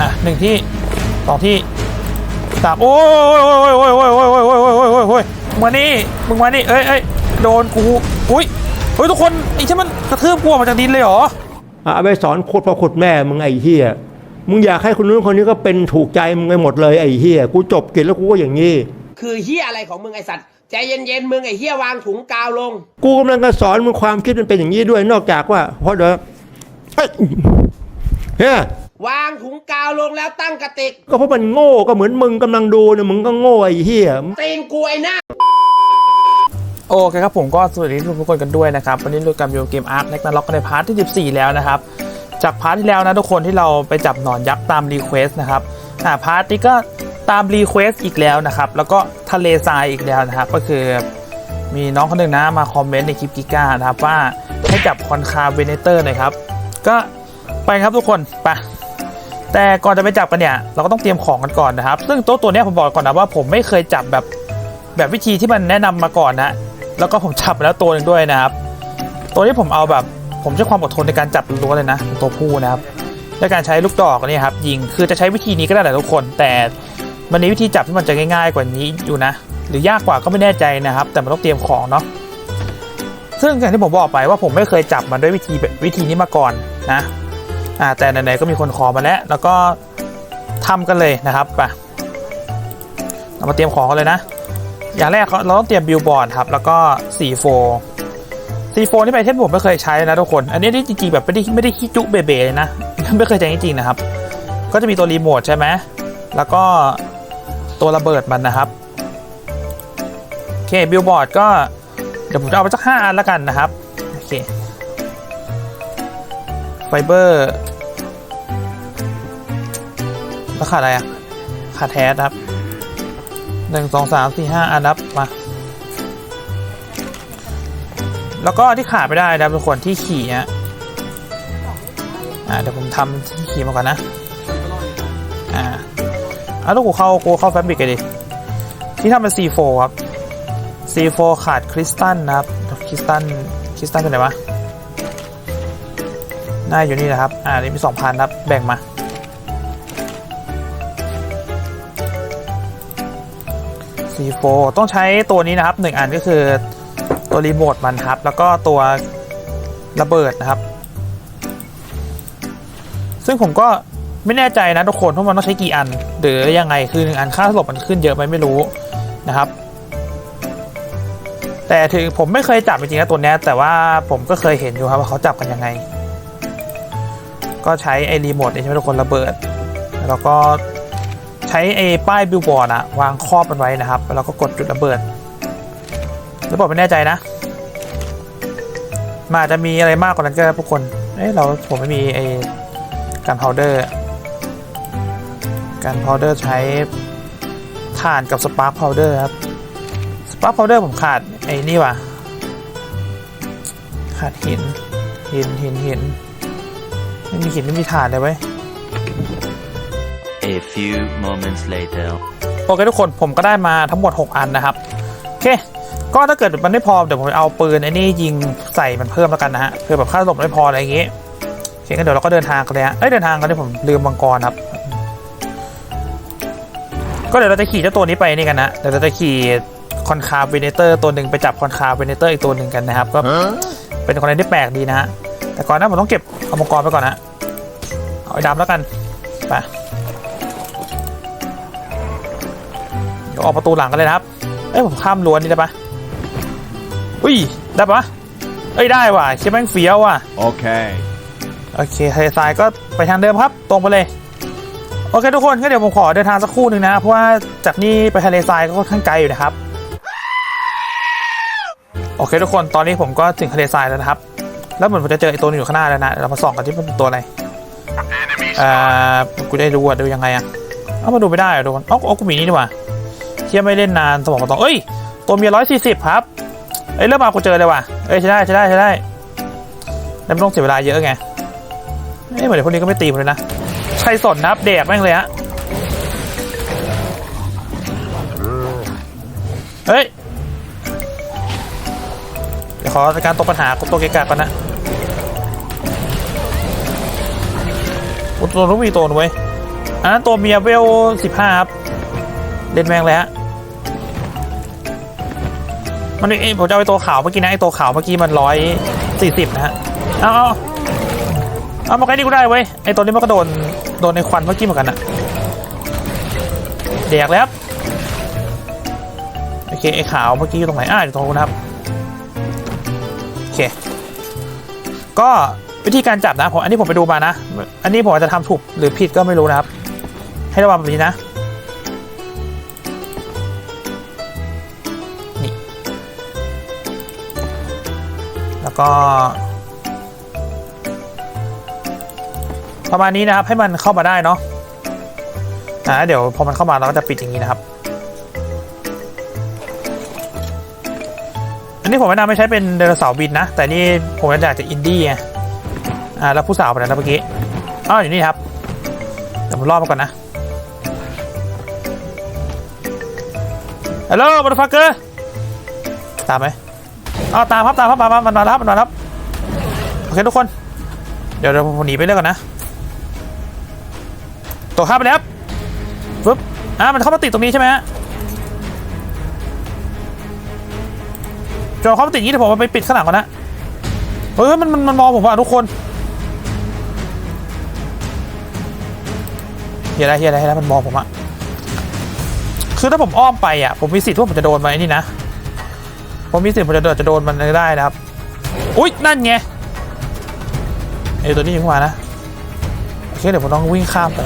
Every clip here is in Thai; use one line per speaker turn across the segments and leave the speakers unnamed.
อะหนึ่งที่สองที่สามโอ้ยโอ้ยโอ้ยโอ้ยโอ้ยโอ้ยโอ้ยโอ้ยโอ้ยโอ้ยโอ้ยมึงมานี่มึงมานี่เอ้ยเอ้ยโดนกูอุ้ยเฮ้ยทุกคนไอ้ที่มันกระทืบกูออกมาจากดินเลยเหรอ
อะเอาไปสอนโคตรพ่อโคตรแม่มึงไอ้เฮียมึงอยากให้คนนู้นคนนี้ก็เป็นถูกใจมึงไปหมดเลยไอ้เฮียกูจบกิจแล้วกูก็อย่างนี้
คือเฮียอะไรของมึงไอสัตว์ใจเย็นๆมึงไอเฮียวางถุงกาวลง
กูกำลังจะสอนมึงความคิดมันเป็นอย่างนี้ด้วยนอกจากว่าเพราะเดี๋ยวเฮ้ยเฮ้ย วา
งถุงกาวลงแล้วตั้งกระติก
ก็เพราะมันโง่ก็เหมือนมึงกำลังดูเนี่ยมึงก็โง่ไอ้เฮีย
ตีนกูไอหน้า
โอเคครับผมก็สวัสดีทุกคนกันด้วยนะครับ วันนี้เรากำลังอยู่เกมอาร์คเน็กนาล็อกในพาร์ทที่ 14 แล้วนะครับ จากพาร์ทที่แล้วนะทุกคนที่เราไปจับหนอนยักษ์ตามรีเควสนะครับอ่าพาร์ทนี้ก็ตามรีเควสอีกแล้วนะครับ แล้วก็ทะเลทรายอีกแล้วนะครับ ก็คือมีน้องคนหนึ่งนะมาคอมเมนต์ในคลิปกิก้านะครับว่าให้จับคอนคาเวเนเตอร์หน่อยครับ ก็ไปครับทุกคนไป แต่ก่อนจะไปจับกันเนี่ยเราก็ต้องเตรียมของกันก่อนนะครับ ซึ่งโตัวตัวนี้ผมบอกก่อนนะว่าผมไม่เคยจับแบบแบบวิธีที่มันแนะนำมาก่อนนะแล้วก็ผมจับแล้วตัวหนึ่งด้วยนะครับ ตัวนี้ผมเอาแบบผมใช้ความอดทนในการจับล้วนเลยนะตัวผู้นะครับด้วยการใช้ลูกดอกนี่ครับยิงคือจะใช้วิธีนี้ก็ได้แหละทุกคน แต่มันมีวิธีจับที่มันจะง่ายๆกว่านี้อยู่นะ หรือยากกว่าก็ไม่แน่ใจนะครับ แต่มันต้องเตรียมของเนาะซึ่งอย่างที่ผมบอกไปว่าผมไม่เคยจับมันด้วยวิธีแบบวิธีนี้มาก่อนนะ อ่าแต่ไหนๆก็มีคนขอมาแล้ว แล้วก็ทำกันเลยนะครับไปเรามาเตรียมของกันเลยนะ อย่างแรกเราต้องเตรียมบิลบอร์ดครับ แล้วก็สีโฟสีโฟนี่เป็นไอเทมผมไม่เคยใช้นะทุกคน อันนี้จริงๆแบบไม่ได้ไม่ได้ขี้จุเบเบเลยนะ ไม่เคยใช้จริงๆนะครับ ก็จะมีตัวรีโมทใช่ไหม แล้วก็ตัวระเบิดมันนะครับ โอเคบิลบอร์ดก็เดี๋ยวผมจะเอาไปสักห้าอันแล้วกันนะครับ โอเคไฟเบอร์ แล้วขาดอะไรอะ ขาดแท้ครับหนึ่งสองสามสี่ห้าอันนับมา แล้วก็ที่ขาดไม่ได้นะครับทุกคนที่ขี่ฮะอ่าเดี๋ยวผมทำที่ขี่มาก่อนนะ อ่าเอาลูกกูเข้ากูเข้าแฟบริกเลยดิ ที่ทำเป็น C4 ครับ C4 ขาดคริสตัลนะครับ คริสตัล คริสตัลอยู่ไหนวะน่าอยู่นี่นะครับ อ่า นี่มี2,000ครับ แบ่งมา C4 ต้องใช้ตัวนี้นะครับหนึ่งอันก็คือตัวรีโมทมันครับ แล้วก็ตัวระเบิดนะครับ ซึ่งผมก็ไม่แน่ใจนะทุกคนว่ามันต้องใช้กี่อัน หรือยังไงคือหนึ่งอันค่าสลบมันขึ้นเยอะไหมไม่รู้นะครับ แต่ถึงผมไม่เคยจับจริงๆนะตัวนี้แต่ว่าผมก็เคยเห็นอยู่ครับว่าเขาจับกันยังไง ก็ใช้ไอ้รีโมทนี่ใช่ไหมทุกคนระเบิด แล้วก็ ใช้ไอ้ป้ายบิลบอร์ดอะวางครอบมันไว้นะครับ แล้วก็กดจุดระเบิดระเบิดไม่แน่ใจนะมันอาจจะมีอะไรมากกว่านั้นก็ได้ทุกคน เอ้ยเราผมไม่มีไอ้กันพาวเดอร์กันพาวเดอร์ใช้ถ่านกับสปาร์คพาวเดอร์ครับ สปาร์คพาวเดอร์ผมขาดไอ้นี่ว่ะ ขาดหิน หินหินหินไม่มีหินไม่มีถ่านเลยเว้ย
A few moments later.
โอเคทุกคนผมก็ได้มาทั้งหมด 6 อันนะครับ โอเค ก็ถ้าเกิดมันไม่พอ เดี๋ยวผมเอาปืนไอ้นี่ยิงใส่มันเพิ่มแล้วกันนะฮะเพื่อแบบค่าหลบไม่พออะไรอย่างงี้โอเคงั้นเดี๋ยวเราก็เดินทางกันเลยฮะเอ้ยเดินทางกันที่ผมลืมมังกรครับ ก็เดี๋ยวเราจะขี่เจ้าตัวนี้ไปนี่กันนะเดี๋ยวเราจะขี่คอนคาร์เวเนเตอร์ตัวหนึ่งไปจับคอนคาร์เวเนเตอร์อีกตัวหนึ่งกันนะครับ ก็เป็นคอนเทนต์ที่แปลกดีนะฮะแต่ก่อนหนั้นผมต้องเก็บเอามังกรไปก่อนนะเอาไอ้ดำแล้วกันไป ดี๋ยวออกประตูหลังกันเลยนะครับ เอ้ยผมข้ามรั้วนี่ได้ปะอุ้ยได้ปะเอ้ยได้ว่ะเชี่ยแม่งเฟี้ยวว่ะ
Okay.
โอเคทะเลทรายก็ไปทางเดิมครับ ตรงไปเลยโอเคทุกคนก็เดี๋ยวผมขอเดินทางสักครู่หนึ่งนะเพราะว่าจากนี่ไปทะเลทรายก็ค่อนข้างไกลอยู่นะครับโอเคทุกคนตอนนี้ผมก็ถึงทะเลทรายแล้วนะครับ แล้วเหมือนผมจะเจอไอ้ตัวนึงอยู่ข้างหน้าแล้วนะเดี๋ยวเรามาส่องกันที่มันเป็นตัวอะไรเอ่อกูได้ดูอะดูยังไงอะเอ้ามาดูไม่ได้เหรอทุกคนเอ้าเอากูมีนี่ดีกว่า เที่ยไม่เล่นนานสมองกระตองเอ้ย ตัวเมียร้อยสี่สิบครับ เอ้ยเริ่มมากูเจอเลยว่ะ เอ้ยใช่ได้ใช่ได้ใช่ได้แล้วไม่ต้องเสียเวลาเยอะไงเอ้ยเหมือนเดี๋ยวพวกนี้ก็ไม่ตีผมเลยนะใช่สนนับเด็กแม่งเลยฮะ เฮ้ย เดี๋ยวขอการตัวปัญหาตัวเกกะก่อนนะตัวนู้นมีตัวนึงเว้ยอันนั้นตัวเมียเวลสิบห้าครับ เล่นแม่งเลยฮะ มันเอ้ผมจะเอาไอ้ตัวขาวเมื่อกี้นะไอ้ตัวขาวเมื่อกี้มันร้อยสี่สิบนะฮะเอาเอาเอามาใกล้นี่กูได้เว้ยไอ้ตัวนี้มันก็โดนโดนในควันเมื่อกี้เหมือนกันอะแดกแล้วครับโอเคไอ้ขาวเมื่อกี้อยู่ตรงไหนอ่าอยู่ตรงนู้นครับโอเคก็วิธีการจับนะผมอันนี้ผมไปดูมานะ อันนี้ผมอาจจะทำถูกหรือผิดก็ไม่รู้นะครับ ให้ระวังแบบนี้นะ ก็ประมาณนี้นะครับให้มันเข้ามาได้เนาะอ่าเดี๋ยวพอมันเข้ามาเราก็จะปิดอย่างนี้นะครับ อันนี้ผมแนะนำไม่ใช้เป็นไดโนเสาร์บินนะ แต่นี่ผมอยากจะอินดี้ไงอ่าแล้วผู้สาวไปไหนนะเมื่อกี้อ้าวอยู่นี่ครับเดี๋ยวผมรอบมาก่อนนะฮัลโหลบัตฟักเกอร์ตามไหม เอาตามครับตามครับมามามันนอนแล้วครับมันนอนแล้วครับโอเคทุกคน เดี๋ยวเดี๋ยวผมหนีไปเรื่อยก่อนนะตัวข้าไปแล้วครับอ่ามันเข้ามาติดตรงนี้ใช่ไหมฮะจอเข้ามาติดอย่างนี้เดี๋ยวผมไปปิดข้างหลังก่อนนะเฮ้ยมันมันมันมองผมว่ะทุกคนเฮียอะไรเฮียอะไรเฮียอะไรมันมองผมอะคือถ้าผมอ้อมไปอะผมมีสิทธิ์ว่าผมจะโดนไอ้นี่นะ ผมมีสิทธิ์ผมจะโดนจะโดนมันได้นะครับ อุ้ยนั่นไงไอ้ตัวนี้ยิงเข้ามานะโอเคเดี๋ยวผมต้องวิ่งข้ามไป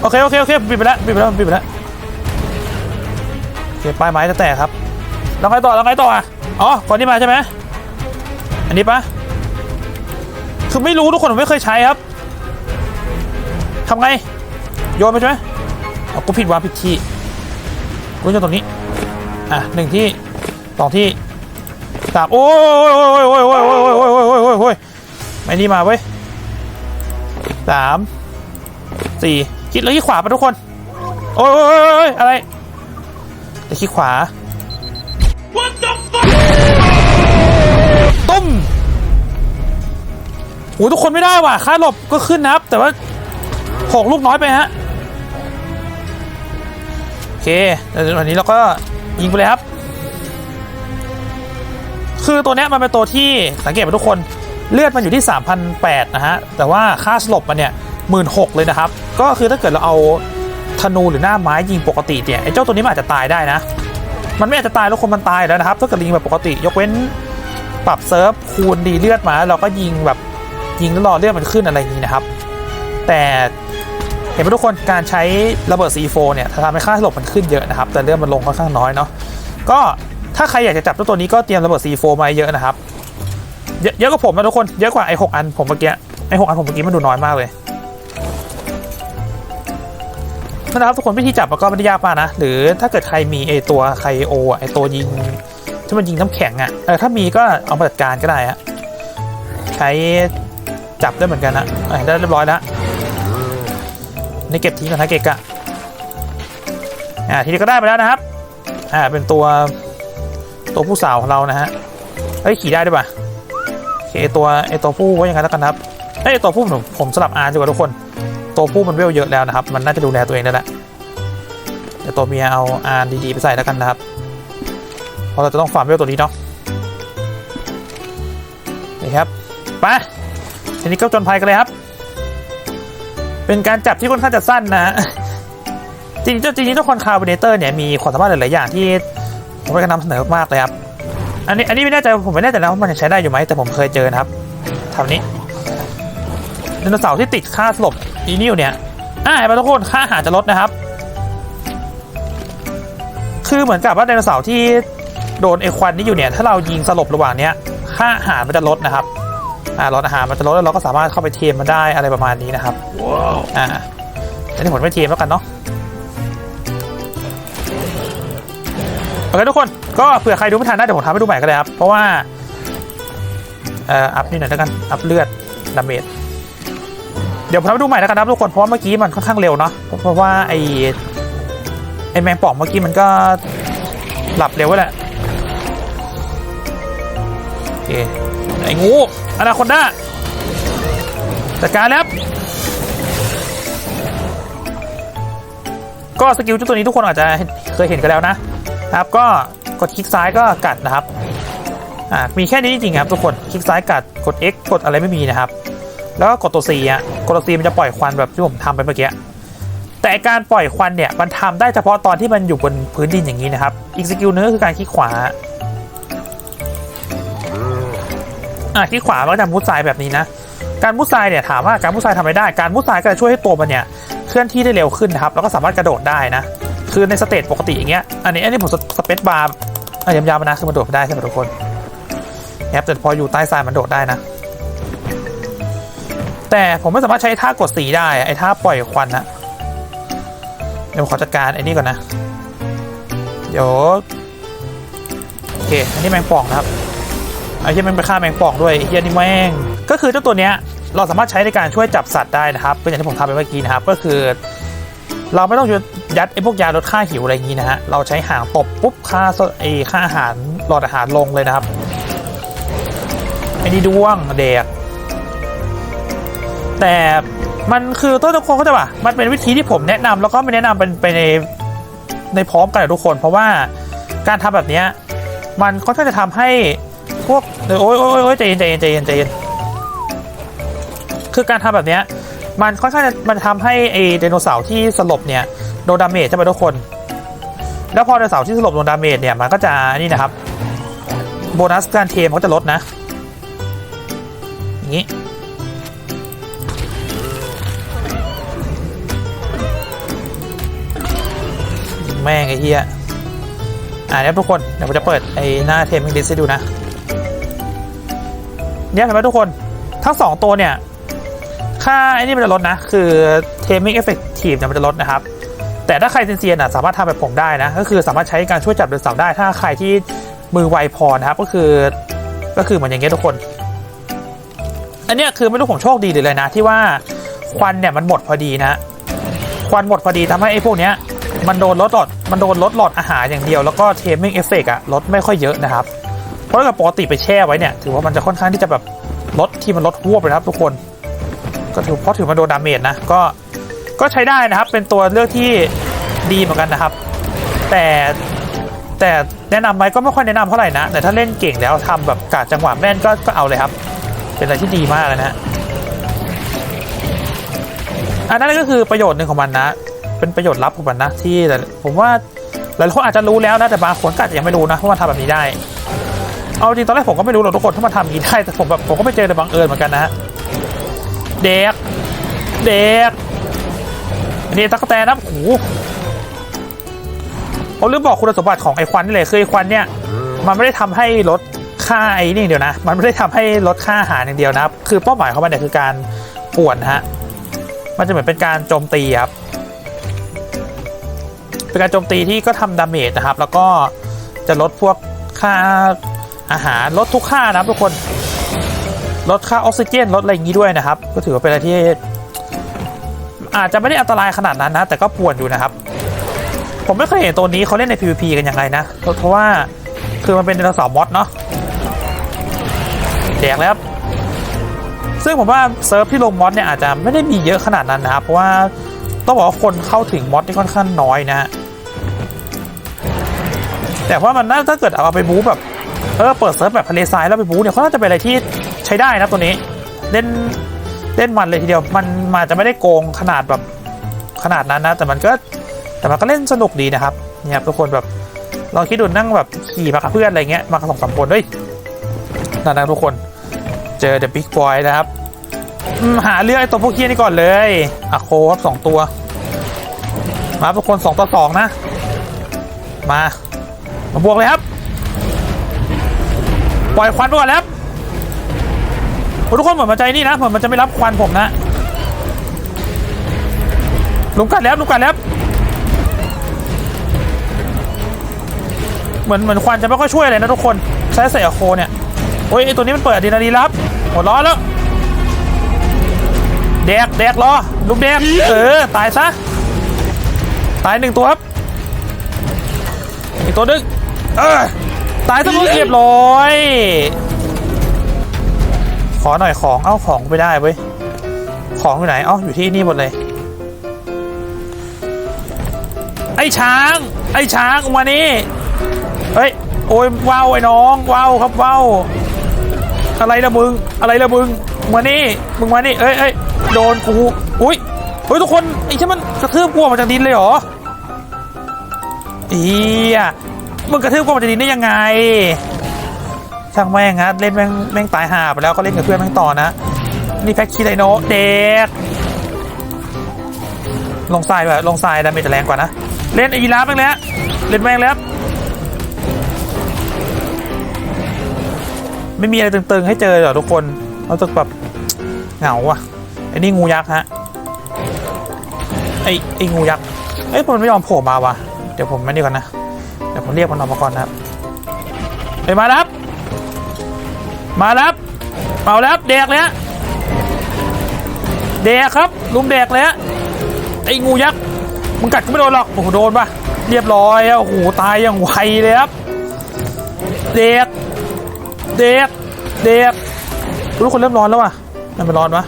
โอเคโอเคโอเคปิดไปแล้วปิดไปแล้วปิดไปแล้วโอเคป้ายไม้จะแตกครับแล้วไงต่อแล้วไงต่ออะอ๋อก่อนนี้มาใช่ไหมอันนี้ปะคือไม่รู้ทุกคนผมไม่เคยใช้ครับทำไงโยนไปใช่ไหมเอกูผิดวางผิดที่ กูจะตรงนี้ อะหนึ่งที่สองที่สามโอ้ยโอ้ยโอ้ยโอ้ยโอ้ยโอ้ยโอ้ยโอ้ยโอ้ยโอ้ยไม่นี่มาเว้ยสามสี่คิดแล้วที่ขวาไปทุกคน โอ้ยอ้ยโอ้ยโอ้ยอะไรแต่ขี้ขวาตุ้มโหทุกคนไม่ได้ว่ะค่าหลบก็ขึ้นนะครับ แต่ว่าหกลูกน้อยไปฮะ เคแล้ววันนี้เราก็ยิงไปเลยครับ คือตัวเนี้ยมันเป็นตัวที่สังเกตไปทุกคนเลือดมันอยู่ที่3,800นะฮะ แต่ว่าค่าสลบมันเนี่ยหมื่นหเลยนะครับ ก็คือถ้าเกิดเราเอาธนูหรือหน้าไม้ยิงปกติเนี่ยไอ้เจ้าตัวนี้มันอาจจะตายได้นะ มันไม่อาจจะตายแล้วคนมันตายแล้วนะครับถ้าเกิดยิงแบบปกติ ยกเว้นปรับเซิร์ฟคูณดีเลือดมาแล้วเราก็ยิงแบบยิงแล้วรอเลือดมันขึ้นอะไรอย่างนี้นะครับ แต่ เห็นไหมทุกคนการใช้ระเบิด C4 เนี่ยทำให้ค่าสลบมันขึ้นเยอะนะครับ แต่เลือดมันลงค่อนข้างน้อยเนาะก็ถ้าใครอยากจะจับเจ้าตัวนี้ก็เตรียมระเบิด C4 มาเยอะนะครับเยอะเยอะกว่าผมนะทุกคนเยอะกว่าไอ้หกอันผมเมื่อกี้ไอ้หกอันผมเมื่อกี้มันดูน้อยมากเลยนะครับทุกคนวิธีจับมันก็ไม่ได้ยากมากนะ หรือถ้าเกิดใครมีไอ้ตัวไคโอไอ้ตัวยิงที่มันยิงน้ำแข็งอะเออถ้ามีก็เอามาจัดการก็ได้ฮะใช้จับได้เหมือนกันนะได้เรียบร้อยแล้ว นี่เก็บทิ้งก่อนนะเกะกะอ่าทีนี้ก็ได้ไปแล้วนะครับอ่าเป็นตัวตัวผู้สาวของเรานะฮะเฮ้ยขี่ได้ด้วยป่ะโอเคไอ้ตัวไอตัวผู้ว่าย่างนั้นแล้วกันครับเอ้ยไอตัวผู้ผมผมสลับอาร์ดีกว่าทุกคน ตัวผู้มันเวลเยอะแล้วนะครับ มันน่าจะดูแลตัวเองได้แล้วเดี๋ยวตัวเมียเอาอาร์ดีๆไปใส่แล้วกันนะครับเพราะเราจะต้องฟาร์มเวลตัวนี้เนาะนี่ครับไปทีนี้ก็จนภัยกันเลยครับ เป็นการจับที่ค่อนข้างจะสั้นนะ จริงจริงๆทุกคนคาร์บอเนเตอร์เนี่ยมีความสามารถหลายๆอย่างที่ผมไปนำเสนอมากเลยครับ อันนี้อันนี้ไม่แน่ใจผมไม่แน่ใจนะว่ามันยังใช้ได้อยู่ไหมแต่ผมเคยเจอนะครับทำนี้ไดโนเสาร์ที่ติดค่าสลบอีนิวเนี่ยอ่าไหมทุกคนค่าอาหารจะลดนะครับ คือเหมือนกับว่าไดโนเสาร์ที่โดนไอควันนี้อยู่เนี่ยถ้าเรายิงสลบระหว่างเนี้ยค่าอาหารมันจะลดนะครับ อ่าลดอาหารมันจะลดแล้วเราก็สามารถเข้าไปเทมมันได้อะไรประมาณนี้นะครับอ่าอันนี้ผมไม่เทมแล้วกันเนาะโอเคทุกคนก็เผื่อใครดูไม่ทันนะเดี๋ยวผมทำให้ดูใหม่ก็ได้ครับ เพราะว่าเอ่ออัพนี่หน่อยแล้วกันอัพเลือดดาเมจเดี๋ยวผมทำให้ดูใหม่แล้วกันนะครับทุกคนเพราะว่าเมื่อกี้มันค่อนข้างเร็วเนาะเพราะว่าไอไอแมงป่องเมื่อกี้มันก็หลับเร็วไว้แหละโอเคไองู อนาคอนด้าจัดการแล้วก็สกิลเจ้าตัวนี้ทุกคนอาจจะเคยเห็นกันแล้วนะครับ ก็กดคลิกซ้ายก็กัดนะครับอ่ามีแค่นี้จริงๆครับทุกคนคลิกซ้ายกัดกด X กดอะไรไม่มีนะครับ แล้วก็กดตัว C อะกดตัว C มันจะปล่อยควันแบบที่ผมทำไปเมื่อกี้แต่การปล่อยควันเนี่ยมันทำได้เฉพาะตอนที่มันอยู่บนพื้นดินอย่างนี้นะครับ อีกสกิลนึงก็คือการคลิกขวา อะคลิกขวามันก็จะมุดทรายแบบนี้นะ การมุดทรายเนี่ยถามว่าการมุดทรายทำอะไรได้ การมุดทรายก็จะช่วยให้ตัวมันเนี่ยเคลื่อนที่ได้เร็วขึ้นนะครับ แล้วก็สามารถกระโดดได้นะ คือในสเตจปกติอย่างเงี้ย อันนี้อันนี้ผมสเปซบาร์อะยำๆนะคือมันโดดไม่ได้ใช่ไหมทุกคนนะครับแต่พออยู่ใต้ทรายมันโดดได้นะ แต่ผมไม่สามารถใช้ท่ากดสีได้ ไอ้ท่าปล่อยควันนะเดี๋ยวขอจัดการไอ้นี่ก่อนนะ เดี๋ยวโอเค อันนี้แมงป่องนะครับ ไอ้เหี้ยแมงไปฆ่าแมงป่องด้วยเหี้ยนี่แม่งก็คือเจ้าตัวเนี้ยเราสามารถใช้ในการช่วยจับสัตว์ได้นะครับก็อย่างที่ผมทำไปเมื่อกี้นะครับก็คือ เราไม่ต้องยัดไอ้พวกยาลดค่าหิวอะไรอย่างนี้นะฮะเราใช้หางตบปุ๊บค่าไอ้ค่าอาหารหลอดอาหารลงเลยนะครับไอ้นี่ด้วงเด็กแต่มันคือต้นทุกคนเขาใจะป่ะมันเป็นวิธีที่ผมแนะนำแล้วก็ไม่แนะนำเป็นไปในในพร้อมกันทุกคน เพราะว่าการทำแบบเนี้ยมันค่อนข้างจะทำให้ พวกเดี๋ยวโอ๊ยโอ๊ยโอ๊ยใจเย็นใจเย็นใจเย็นใจเย็นคือการทำแบบเนี้ยมันค่อนข้างจะมันทำให้ไอไดโนเสาร์ที่สลบเนี่ยโดนดาเมจใช่ไหมทุกคน แล้วพอไดโนเสาร์ที่สลบโดนดาเมจเนี่ยมันก็จะนี่นะครับ โบนัสการเทมเขาจะลดนะอย่างนี้แม่งไอ้เหี้ยอ่าเนี่ยทุกคนเดี๋ยวผมจะเปิดไอ้หน้าเทมมิ่งลิสให้ดูนะ เนี่ยเห็นไหมทุกคนทั้งสองตัวเนี่ย ค่าไอ้นี่มันจะลดนะ คือ Taming Effective เนี่ยมันจะลดนะครับ แต่ถ้าใครเซียนๆอะสามารถทำแบบผมได้นะ ก็คือสามารถใช้การช่วยจับเดินเสาได้ ถ้าใครที่มือไวพอนะครับ ก็คือก็คือเหมือนอย่างเงี้ยทุกคน อันเนี้ยคือไม่รู้ผมโชคดีหรืออะไรนะ ที่ว่าควันเนี่ยมันหมดพอดีนะ ควันหมดพอดีทำให้ไอ้พวกเนี้ยมันโดนลดหลอดมันโดนลดหลอดอาหารอย่างเดียว แล้วก็เทมมิ่งเอฟเฟกอะลดไม่ค่อยเยอะนะครับ เพราะถ้าปกติไปแช่ไว้เนี่ยถือว่ามันจะค่อนข้างที่จะแบบลดที่มันลดหัวไปนะครับทุกคน ก็ถือเพราะถือมันโดนดาเมจนะก็ก็ใช้ได้นะครับ เป็นตัวเลือกที่ดีเหมือนกันนะครับ แต่แต่แนะนำไหมก็ไม่ค่อยแนะนำเท่าไหร่นะ แต่ถ้าเล่นเก่งแล้วทำแบบกาดจังหวะแม่นก็ก็เอาเลยครับ เป็นอะไรที่ดีมากเลยนะอันนั้นก็คือประโยชน์หนึ่งของมันนะ เป็นประโยชน์ลับของมันนะที่แต่ผมว่าหลายคนอาจจะรู้แล้วนะแต่บางคนก็อาจจะยังไม่รู้นะว่ามันทำแบบนี้ได้ เอาจริงตอนแรกผมก็ไม่รู้หรอกทุกคนถ้ามันทำอย่างนี้ได้แต่ผมแบบผมก็ไม่เจอแต่บังเอิญเหมือนกันนะฮะเด็กเด็กอันนี้ตั๊กแตนนะโอ้โหผมลืมบอกคุณสมบัติของไอควันนี่เลยคือไอควันเนี่ยมันไม่ได้ทำให้ลดค่าไอ้นี่เดียวนะ มันไม่ได้ทำให้ลดค่าอาหารอย่างเดียวนะครับ คือเป้าหมายของมันเนี่ยคือการป่วนนะฮะ มันจะเหมือนเป็นการโจมตีครับ เป็นการโจมตีที่ก็ทำดาเมจนะครับ แล้วก็จะลดพวกค่า อาหารลดทุกค่านะครับทุกคนลดค่าออกซิเจนลดอะไรอย่างนี้ด้วยนะครับ ก็ถือว่าเป็นอะไรที่ อาจจะไม่ได้อันตรายขนาดนั้นนะ แต่ก็ปวนอยู่นะครับ ผมไม่เคยเห็นตัวนี้เขาเล่นใน PVP กันยังไงนะ เพราะว่าคือมันเป็นไดโนเสาร์มอสเนาะแดกแล้วครับซึ่งผมว่าเซิร์ฟที่ลงมอสเนี่ยอาจจะไม่ได้มีเยอะขนาดนั้นนะครับ เพราะว่าต้องบอกว่าคนเข้าถึงมอดที่ค่อนข้างน้อยนะฮะแต่ว่ามันน่าถ้าเกิดเอาไปบู๊แบบ เออเปิดเซิร์ฟแบบทะเลทรายแล้วไปบู๊เนี่ยเขาน่าจะเป็นอะไรที่ใช้ได้นะตัวนี้ เล่นเล่นมันเลยทีเดียวมันมาจจะไม่ได้โกงขนาดแบบขนาดนั้นนะ แต่มันก็แต่มันก็เล่นสนุกดีนะครับเนี่ยทุกคนแบบลองคิดดูนั่งแบบขี่มากับเพื่อนอะไรเงี้ยมากับสองสามคนเฮ้ยนั่นนะทุกคนเจอเดอะบิ๊กบอยนะครับหาเรื่องไอ้ตัวพวกเคียนี่ก่อนเลยอะโคครับสองตัว มาทุกคนสองต่อสองนะ มา มาบวกเลยครับ ปล่อยควันไปก่อนแล้วโอ้ทุกคนเหมือนมันใจนี่นะเหมือนมันจะไม่รับควันผมนะลุมกัดแล้วลุมกัดแล้วเหมือนเหมือนควันจะไม่ค่อยช่วยอะไรนะทุกคนใช้ใส่อะโคเนี่ยโอ้ยไอตัวนี้มันเปิดดีนาลีรับหัวร้อนแล้วแดกแดกรอลูกแดกเออตายซะตายหนึ่งตัวครับอีกตัวนึงเออ ตายซะมึงเรียบร้อย ขอหน่อยของ เอ้าของไม่ได้เว้ย ของอยู่ไหนอ๋ออยู่ที่นี่หมดเลย ไอ้ช้าง ไอ้ช้างมานี่ เฮ้ย โอ้ยว้าวไอ้น้องว้าวครับว้าวอะไรละมึง อะไรละมึง มานี่ มึงมานี่ เอ้ยเอ้ยโดนกู อุ้ยเฮ้ยทุกคนไอ้ที่มันกระทืบกูออกมาจากดินเลยเหรออีอะ มึงกระทืบกูออกมาจากดินได้ยังไง ช่างแม่งฮะเล่นแม่งแม่งตายห่าไปแล้วก็เล่นกับเพื่อนแม่งต่อนะ นี่แพ็คคีไดโนเด็กลงทรายด้วยลงทรายดาเมจจะแรงกว่านะ เล่นไอยีราฟแม่งแล้ว เล่นแม่งแล้ว ไม่มีอะไรตึงๆให้เจอหรอทุกคนเราจะแบบเหงาอะไอ้นี่งูยักษ์ฮะไอ้ไอ้งูยักษ์เอ้ยมันไม่ยอมโผล่มาวะเดี๋ยวผมไม่นี่ก่อนนะ ดี๋ยวผมเรียกมันออกมาก่อนนะครับไปมาแล้วครับ มาแล้วเมาแล้วแดกเลยฮะแดกครับ ลุมแดกเลยฮะไอ้งูยักษ์มึงกัดก็ไม่โดนหรอกโอ้โหโดนปะเรียบร้อยโอ้โหตายอย่างไวเลยครับแดกแดกแดกทุกคนเริ่มร้อนแล้วว่ะมันเป็นร้อนวะ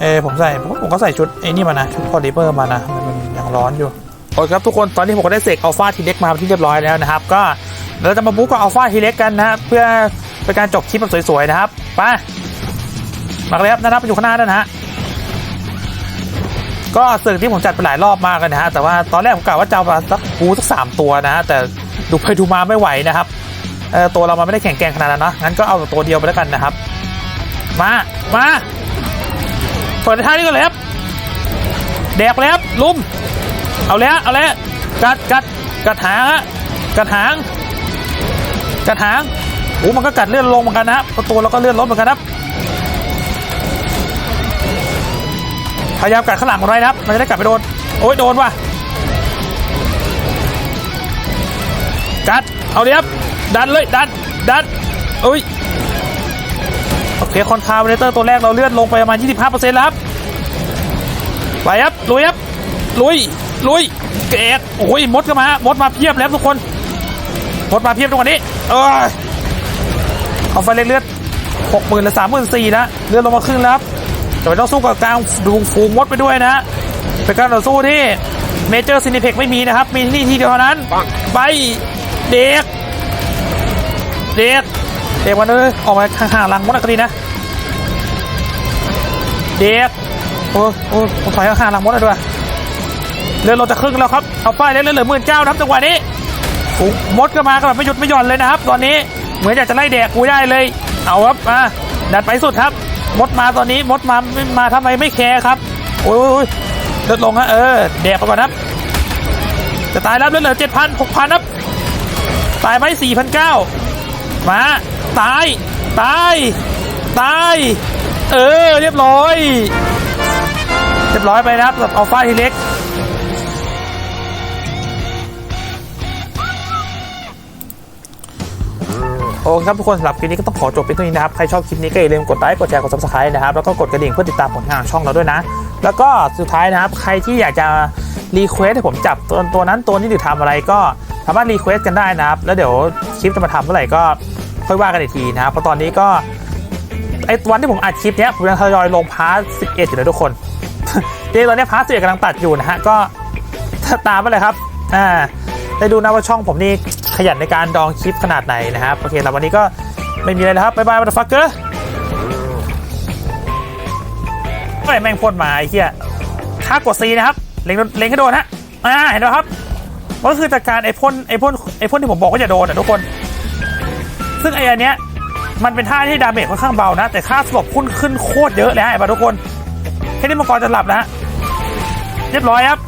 เออผมใส่ผมผมก็ใส่ชุดไอ้นี่มานะชุดคอดิเปอร์มานะมันยังร้อนอยู่ โอเคครับทุกคนตอนนี้ผมก็ได้เสกอัลฟาทีเล็กมาที่เรียบร้อยแล้วนะครับ ก็เราจะมาบุ๊กกับอัลฟาทีเล็กกันนะเพื่อเป็นการจบคลิปแบบสวยๆนะครับไปมาเลยครับนะครับไปอยู่ข้างหน้าด้วยนะฮะก็ศึกที่ผมจัดไปหลายรอบมากเลยนะฮะแต่ว่าตอนแรกผมกะว่าจะเอามาสักกูสักสามตัวนะฮะแต่ดูไปดูมาไม่ไหวนะครับเออตัวเรามันไม่ได้แข็งแกร่งขนาดนั้นนะงั้นก็เอาตัวเดียวไปแล้วกันนะครับ มามาเปิดท่านี้ก่อนเลยครับแดกเลยครับลุม เอาเลยฮะเอาเลยฮะกัดกัดกัดหางฮะกัดหางกัดหางโอ้มันก็กัดเลื่อนลงเหมือนกันนะครับเพราะตัวเราก็เลื่อนลดเหมือนกันนะครับพยายามกัดข้างหลังมันไว้นะครับ มันจะได้กัดไปโดน โอ้ยโดนว่ะ กัด เอาดิครับ ดันเลย ดัน ดันเอ้ย โอเค คอนคาร์บเนเตอร์ตัวแรกเราเลื่อนลงไปประมาณ 25%แล้วครับ ไปครับ ลุยครับ ลุย ลุยเกตโอ้ยมดก็มา มดมาเพียบแล้วทุกคน มดมาเพียบตรงนี้ เออเอาไฟเล็กเลือดหกหมื่นหรือสามหมื่นสี่นะเลือดลงมาครึ่งแล้วครับจะไปต้องสู้กับกลางดูฝูงมดไปด้วยนะฮะเป็นการต่อสู้ที่เมเจอร์ซินิเพ็กไม่มีนะครับ มีที่นี่ที่เดียวเท่านั้น ไปเด็ก เด็ก เด็กวันเลยออกมาห่างๆหลังมดก็ดีนะ เด็ก โอ้โอ้ผมถอยห่างๆหลังมดเลยด้วย เลือลงจะครึ่งแล้วครับเอาป้ายเลือดเหลือหมื่นเก้าครับจังหวะนี้มดก็มากแบบไม่หยุดไม่หย่อนเลยนะครับ ตอนนี้เหมือนอยากจะไล่แดกกูได้เลย เอาครับมาดันไปสุดครับ มดมาตอนนี้มดมาไม่มาทำไมไม่แคร์ครับโอ้ยเลือดลงฮะเออแดกไปก่อนครับ จะตายแล้วเลือดเหลือเจ็ดพันหกพันครับตายไหมสี่พันเก้ามาตายตายตายเออเรียบร้อย เรียบร้อยไปนะครับสำหรับอัลฟาทีเล็ก โอเคครับทุกคนสำหรับคลิปนี้ก็ต้องขอจบเป็นเท่านี้นะครับ ใครชอบคลิปนี้ก็อย่าลืมกดไลค์กดแชร์กด subscribe นะครับ แล้วก็กดกระดิ่งเพื่อติดตามผลงานช่องเราด้วยนะ แล้วก็สุดท้ายนะครับ ใครที่อยากจะรีเควสให้ผมจับตัวตัวนั้นตัวนี้หรือทำอะไรก็สามารถรีเควสกันได้นะครับ แล้วเดี๋ยวคลิปจะมาทำเมื่อไหร่ก็ค่อยว่ากันอีกทีนะครับเพราะตอนนี้ก็ไอ้วันที่ผมอัดคลิปเนี้ยผมยังทยอยลงพาร์ท11อยู่เลยทุกคนเดี๋ยวตอนนี้พาร์ท11กำลังตัดอยู่นะฮะก็ตามไปเลยครับอ่าได้ดูนะว่าช่องผมนี่ ขยันในการดองคลิปขนาดไหนนะครับ โอเคแล้ววันนี้ก็ไม่มีอะไรแล้วครับ บ๊ายบายมาดฟักเกอร์ไม่แม่งพ่นมาไอ้เหี้ยค่ากดซีนะครับ เล็งเล็งให้โดนฮะ อ่า เห็นไหมครับมันก็คือจากการไอ้พ่นไอ้พ่นไอ้พ่นที่ผมบอกว่าจะโดนอะทุกคน ซึ่งไอ้อันเนี้ยมันเป็นท่าที่ดาเมจค่อนข้างเบานะ แต่ค่าสลบพุ่นขึ้นโคตรเยอะเลยฮะไอ้บาทุกคนแค่นี้มังกรจะหลับนะฮะเรียบร้อยครับ